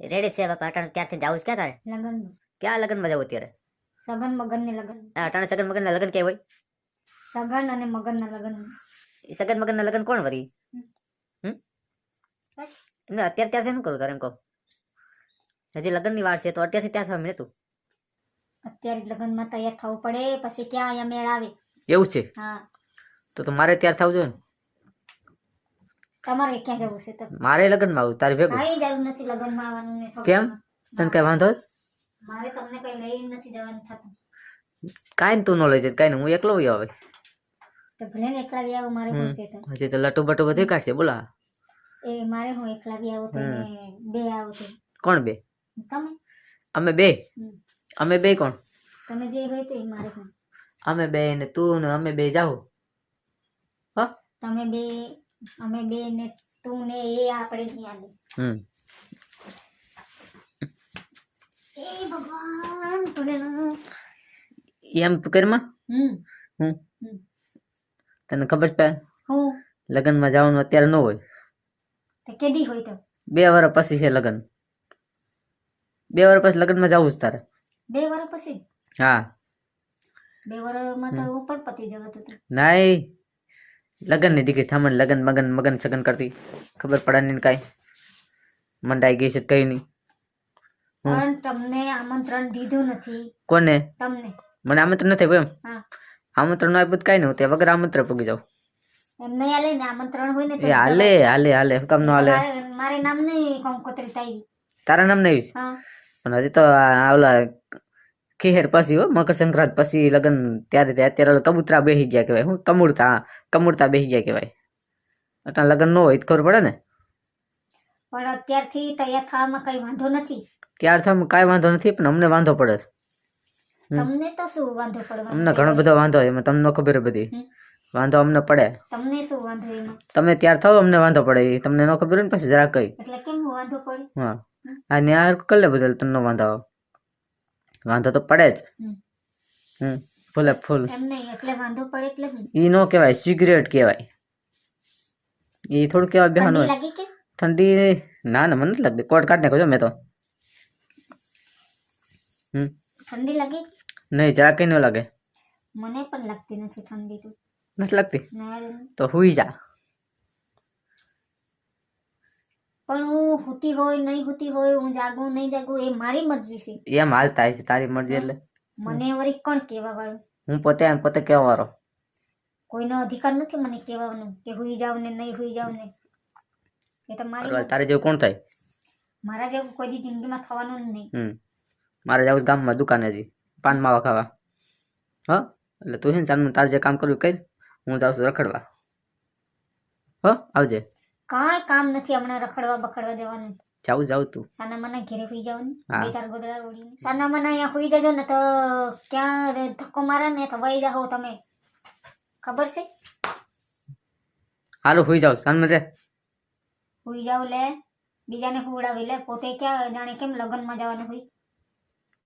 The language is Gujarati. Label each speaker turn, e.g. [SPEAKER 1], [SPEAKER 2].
[SPEAKER 1] રેડી છે પાટણ ત્યારથી જાવું છે ક્યાં તારે?
[SPEAKER 2] લગન
[SPEAKER 1] ક્યાં લગ્નમાં જવું અત્યારે?
[SPEAKER 2] સગન મગન ને લગન
[SPEAKER 1] અટાણે સગન મગનના ના કે હોય?
[SPEAKER 2] સગન અને મગન ના લગન
[SPEAKER 1] સગન મગનના લગન કોણ વરી? હમ. ના અત્યારે ત્યારથી શું કરું તારે એમ કહું? હજી લગ્નની વાર છે તો અત્યારથી ત્યાં થવા મળે તું?
[SPEAKER 2] અત્યારે લગનમાં તૈયાર થવું પડે પછી ક્યાં અહીંયા મેળ આવે?
[SPEAKER 1] એવું છે?
[SPEAKER 2] હા.
[SPEAKER 1] તો તો મારે ત્યાર થવું જોઈએ ને?
[SPEAKER 2] તમારે ક્યાં જવું છે તો
[SPEAKER 1] મારે લગ્નમાં આવું તારે ભેગું?
[SPEAKER 2] કાંઈ જરૂર નથી લગ્નમાં આવવાનું ને
[SPEAKER 1] કેમ? તને કઈ વાંધો છે
[SPEAKER 2] મારે તમને કઈ લઈ નથી જવાનું થતું.
[SPEAKER 1] કાઈ ને તું ન લઈ જાય કાઈ હું એકલો હોય હવે.
[SPEAKER 2] તો ભલે ને એકલા આવું મારે
[SPEAKER 1] હમ.
[SPEAKER 2] છે તો.
[SPEAKER 1] હજી તો લટુ બટુ બધું કાઢશે બોલા.
[SPEAKER 2] એ મારે હું એકલા આવું તો બે આવું તો
[SPEAKER 1] કોણ બે?
[SPEAKER 2] તમે?
[SPEAKER 1] અમે બે? અમે બે કોણ?
[SPEAKER 2] તમે જે હોય તે મારે કોણ
[SPEAKER 1] અમે બે ને તું ને અમે બે જાઓ.
[SPEAKER 2] તમે બે અમે બે ને તું ને એ આપણે ત્યાં
[SPEAKER 1] હમ.
[SPEAKER 2] એ ભગવાન ભોલેનાથ.
[SPEAKER 1] એમ તું
[SPEAKER 2] હમ.
[SPEAKER 1] હમ
[SPEAKER 2] હમ.
[SPEAKER 1] તને ખબર છે?
[SPEAKER 2] હું?
[SPEAKER 1] લગ્નમાં જવાનું અત્યારે ન હોય.
[SPEAKER 2] તો કેદી હોય તો?
[SPEAKER 1] બે વર્ષ પછી છે લગ્ન. બે વર્ષ પછી લગ્નમાં જવું જ તારે.
[SPEAKER 2] બે વર્ષ પછી?
[SPEAKER 1] હા.
[SPEAKER 2] બે વર્ષમાં તો હું પતી જવા
[SPEAKER 1] લગ્નની દીકરી થામણ લગન મગન મગન સગન કરતી. ખબર પડે નહીં કાંઈ. મંડાઈ ગઈ છે કઈ નહીં.
[SPEAKER 2] પણ તમને આમંત્રણ દીધું નથી.
[SPEAKER 1] કોને?
[SPEAKER 2] તમને.
[SPEAKER 1] મને આમંત્રણ નથી એમ? આમંત્રણ આપ્યું કઈ કાંઈ નહીં તે વગર આમંત્રણ પૂગી જાવ
[SPEAKER 2] એમને હાલે ને આમંત્રણ હોય ને
[SPEAKER 1] એ હાલે હાલે હાલે કામ નો હાલે?
[SPEAKER 2] મારે નામ નહીં કંકોત્રી
[SPEAKER 1] તારા નામ નહીં પણ હજી તો આ ઓલા પછી હો મકર સંક્રાંત પછી લગ્ન ત્યારે તે અત્યારે કબૂતરા બેસી ગયા કહેવાય. હું કમૂરતા હા, કમૂરતા બેસી ગયા કહેવાય. એટલે લગ્ન ન હોય તો ખબર પડે ને?
[SPEAKER 2] પણ અત્યારથી તૈયાર થવામાં કઈ વાંધો નથી.
[SPEAKER 1] ત્યાર થવામાં કાંઈ વાંધો નથી પણ અમને વાંધો પડે છે.
[SPEAKER 2] તમને તો શું વાંધો પડવાનો
[SPEAKER 1] અમને ઘણો બધો વાંધો હોય, એમાં તમને ખબર બધી. વાંધો અમને પડે.
[SPEAKER 2] તમને શું વાંધો એમાં?
[SPEAKER 1] તમે ત્યાર થાવ અમને વાંધો પડે. એ તમને ન ખબર હોય ને પછી જરા કઈ.
[SPEAKER 2] એટલે કેમ વાંધો પડે?
[SPEAKER 1] હા. આ ન્યાર કલે બદલ તમને વાંધો આવે. વાંધો તો પડે જ.
[SPEAKER 2] હમ.
[SPEAKER 1] હમ. ફૂલે ફૂલ
[SPEAKER 2] એમ નહીં એટલે વાંધો પડે એટલે હું.
[SPEAKER 1] ઈ નો કહેવાય સિગરેટ કહેવાય. ઈ થોડું કહેવાય બેહાનું
[SPEAKER 2] ઠંડી
[SPEAKER 1] હોય.
[SPEAKER 2] લાગી કે?
[SPEAKER 1] ઠંડી ના ના મને નથી લાગતી. કોટ કાઢ નાખો છો મેં તો. હમ.
[SPEAKER 2] ઠંડી લાગી?
[SPEAKER 1] નહીં જરા કઈ ન લાગે.
[SPEAKER 2] મને પણ લાગતી નથી ઠંડી તો.
[SPEAKER 1] નથી લાગતી?
[SPEAKER 2] ના,
[SPEAKER 1] તો હુઈ જા.
[SPEAKER 2] પણ હું હુતી હોય નહીં હુતી હોય હું જાગું નહીં જાગું એ મારી મરજી છે.
[SPEAKER 1] એમ થાય છે તારી મરજી એટલે.
[SPEAKER 2] મને વળી કોણ કહેવા વાળું
[SPEAKER 1] હું પોતે પોતે કહેવા વાળો
[SPEAKER 2] કોઈનો અધિકાર નથી મને કહેવાનો કે હુઈ જાવ ને નહીં હુઈ જાવ ને. એ તો મારી
[SPEAKER 1] તારે જેવું કોણ થાય?
[SPEAKER 2] મારા જેવું કોઈ દી જિંદગીમાં થવાનું જ નહીં.
[SPEAKER 1] મારે જવું ગામમાં દુકાને જી પાન માવા ખાવા. હ? એટલે તું છે ને તારે જે કામ કરવું એ કર. હું જાઉં છું રખડવા. હ? આવજે.
[SPEAKER 2] કાંઈ કામ નથી હમણાં રખડવા બખડવા જવાનું.
[SPEAKER 1] જાવ જાવ તું.
[SPEAKER 2] સાના મના ઘેરે સુઈ જવાનું. બે ચાર ગોદડા ઓઢીને સાના મના અહીંયા હુઈ જજો ને તો ક્યાં ધક્કો મારે ને તો વહી જાઓ તમે. ખબર છે?
[SPEAKER 1] હાલો સુઈ જાવ સાંજ મજે
[SPEAKER 2] હુઈ જાવ લે. બીજાને હુવડાવી લે. પોતે ક્યાં જાણે કેમ લગ્નમાં જવાનું હોય?